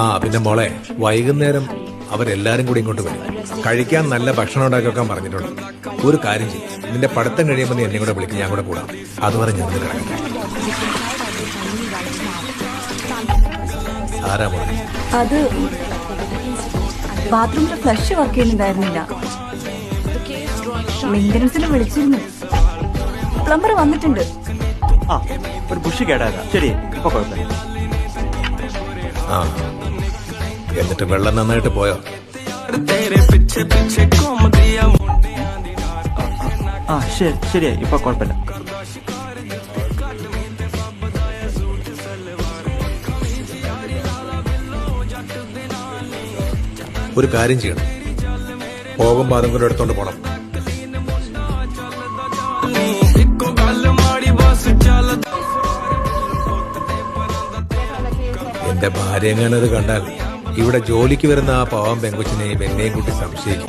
ആ പിന്നെ മോളെ വൈകുന്നേരം അവരെല്ലാരും കൂടി ഇങ്ങോട്ട് വരും. കഴിക്കാൻ നല്ല ഭക്ഷണം ഉണ്ടാക്കാൻ പറഞ്ഞിട്ടുണ്ട്. ഒരു കാര്യം ചെയ്യും. നിന്റെ പഠിത്തം കഴിയുമ്പോൾ നീ എന്നെ കൂടെ വിളിക്കും. ഞാൻ കൂടെ കൂടാം. അതുവരെ ഞാൻ ഇതിൽ കിടക്കട്ടെ. ആരാ മോളെ? അത് ബാത്റൂമിലെ ഫ്ലഷ് വർക്ക് ചെയ്യുന്നുണ്ടായിരുന്നില്ല. മെയിന്റനൻസിന് വിളിച്ചിരുന്നു. പ്ലംബർ വന്നിട്ടുണ്ട്. ആ ഒരു ബുഷ് കേടായതാ. ശരി ഇപ്പൊ കുഴപ്പമില്ല. ആ. എന്നിട്ട് വെള്ളം നന്നായിട്ട് പോയോ? ആ ശരി ശരിയായി. ഇപ്പൊ കുഴപ്പമില്ല. ഒരു കാര്യം ചെയ്യണം. പോകുമ്പോൾ അതും കൂടെ എടുത്തോണ്ട് പോണം. എന്റെ ഭാര്യ കണ്ടാൽ ഇവിടെ ജോലിക്ക് വരുന്ന ആ പാവം പെങ്കൊച്ചിനെ എന്നെയും കൂട്ടി സംശയിക്കും.